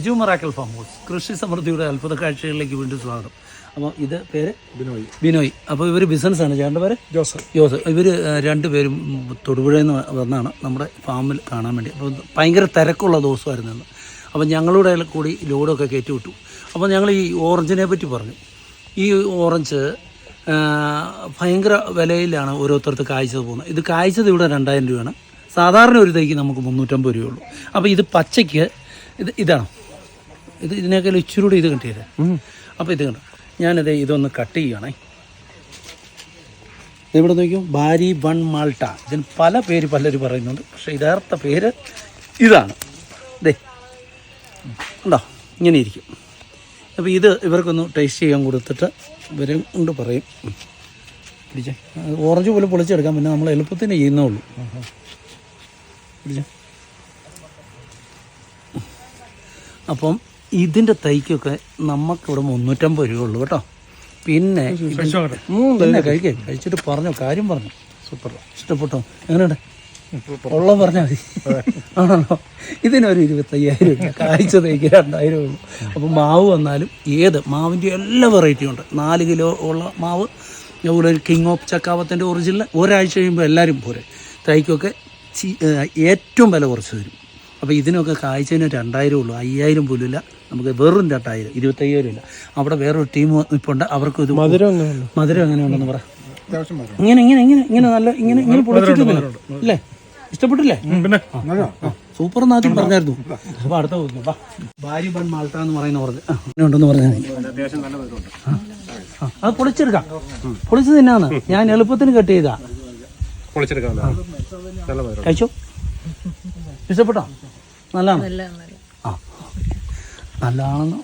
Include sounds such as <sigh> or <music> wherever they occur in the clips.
Biju Marakkal farm house കൃഷി സമൃദ്ധിയുടെ അത്ഭുത കാഴ്ചകളിലേക്ക് വീണ്ടും സ്വാഗതം. അപ്പോൾ ഇത് പേര്? ബിനോയ്. ബിനോയ്. അപ്പോൾ ഇവർ ബിസിനസ്സാണ്. ചേട്ടന്റെ പേര്? ജോസഫ്. ജോസഫ്. ഇവർ രണ്ടുപേരും തൊടുപുഴയിൽ നിന്ന് വന്നാണ് നമ്മുടെ ഫാമിൽ കാണാൻ വേണ്ടി. അപ്പോൾ ഭയങ്കര തിരക്കുള്ള ദിവസമായിരുന്നു ഇന്ന്. അപ്പോൾ ഞങ്ങളുടെ കൂടി ലോഡൊക്കെ കയറ്റി വിട്ടു അപ്പോൾ ഞങ്ങൾ ഈ ഓറഞ്ചിനെ പറ്റി പറഞ്ഞു. ഈ ഓറഞ്ച് ഭയങ്കര വിലയിലാണ് ഓരോരുത്തർക്ക് കായ്ച്ചത് പോകുന്നത്. ഇത് കായ്ച്ചത് ഇവിടെ രണ്ടായിരം രൂപയാണ്. സാധാരണ ഒരു തൈക്ക് നമുക്ക് മുന്നൂറ്റമ്പത് രൂപയുള്ളൂ അപ്പോൾ ഇത് പച്ചയ്ക്ക് ഇത് ഇതാണോ. ഇത് ഇതിനേക്കാൾ ഇച്ചിരി കൂടി ഇത് കിട്ടിയത് അപ്പോൾ ഇത് കണ്ടു? ഞാനിത് ഇതൊന്ന് കട്ട് ചെയ്യണേ ഇവിടെ നോക്കിയോ? ബാരി വൺ മാൾട്ട. ഇതിന് പല പേര് പലരും പറയുന്നുണ്ട്. പക്ഷേ യഥാർത്ഥ പേര് ഇതാണ്. ദേ. ഉണ്ടോ ഇങ്ങനെ ഇരിക്കും. അപ്പോൾ ഇത് ഇവർക്കൊന്ന് ടേസ്റ്റ് ചെയ്യാൻ കൊടുത്തിട്ട് ഇവരും കൊണ്ട് പറയും. പിടിച്ചേ. ഓറഞ്ച് പോലെ പൊളിച്ചെടുക്കാൻ പിന്നെ നമ്മൾ എളുപ്പത്തിന് ചെയ്യുന്നേ ഉള്ളൂ. പിടിച്ചേ. അപ്പം ഇതിന്റെ തൈക്കൊക്കെ നമുക്കിവിടെ മുന്നൂറ്റമ്പത് രൂപ ഉള്ളൂ കേട്ടോ. പിന്നെ പിന്നെ കഴിക്കേ. കഴിച്ചിട്ട് പറഞ്ഞോ കാര്യം പറഞ്ഞു. സൂപ്പർ. ഇഷ്ടപ്പെട്ടോ? എങ്ങനെയുണ്ട്? ഉള്ള പറഞ്ഞാൽ മതി. ആണല്ലോ. ഇതിനൊരു ഇരുപത്തയ്യായിരം രൂപ. <laughs> കാഴ്ച തൈക്ക് രണ്ടായിരം ഉള്ളൂ. അപ്പോൾ മാവ് വന്നാലും ഏത് മാവിന്റെ എല്ലാ വെറൈറ്റിയും ഉണ്ട്. നാല് കിലോ ഉള്ള മാവ് അതുപോലെ ഒരു കിങ് ഓഫ് ചക്കാവത്തിന്റെ ഒറിജിനൽ ഒരാഴ്ച കഴിയുമ്പോൾ എല്ലാവരും പോരെ. തൈക്കൊക്കെ ഏറ്റവും വില കുറച്ച് തരും അപ്പോൾ ഇതിനൊക്കെ കായ്ച്ചതിന് രണ്ടായിരം ഉള്ളൂ. അയ്യായിരം പോലും ഇല്ല നമുക്ക് വെറും രണ്ടായിരം ഇരുപത്തയ്യായിരം ഇല്ല. അവിടെ വേറൊരു ടീം ഇപ്പോൾ ഉണ്ട് അവർക്ക് ഇത് മധുരം മധുരം എങ്ങനെയുണ്ടെന്ന് പറ. ഇങ്ങനെ ഇങ്ങനെ ഇങ്ങനെ ഇങ്ങനെ നല്ല ഇങ്ങനെ ഇങ്ങനെ പൊളിച്ചിട്ട് അല്ലേ? ഇഷ്ടപ്പെട്ടില്ലേ? പിന്നെ. സൂപ്പർ എന്ന് ആദ്യം പറഞ്ഞായിരുന്നു. അപ്പൊ അടുത്ത പോകുന്നു വാ. ഭാര്യ ബൺ മാൾട്ട എന്ന് പറയുന്ന പറഞ്ഞ്. അങ്ങനെ ഉണ്ടെന്ന് പറഞ്ഞാൽ അത് പൊളിച്ചെടുക്കാം. പൊളിച്ചത് തന്നെയാണ് ഞാൻ എളുപ്പത്തിന് കട്ട് ചെയ്താ. പൊളിച്ചെടുക്കാം കഴിച്ചോ? ഇഷ്ടപ്പെട്ടോ? നല്ലതാണ്? ആ. നല്ലതാണെന്ന്.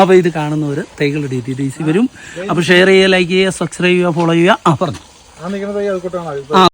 അപ്പോൾ ഇത് കാണുന്നവർ തൈകളുടെ ഡീറ്റെയിൽസ് വരും. അപ്പോൾ ഷെയർ ചെയ്യുക ലൈക്ക് ചെയ്യുക സബ്സ്ക്രൈബ് ചെയ്യുക ഫോളോ ചെയ്യുക. ആ പറഞ്ഞു. ആ.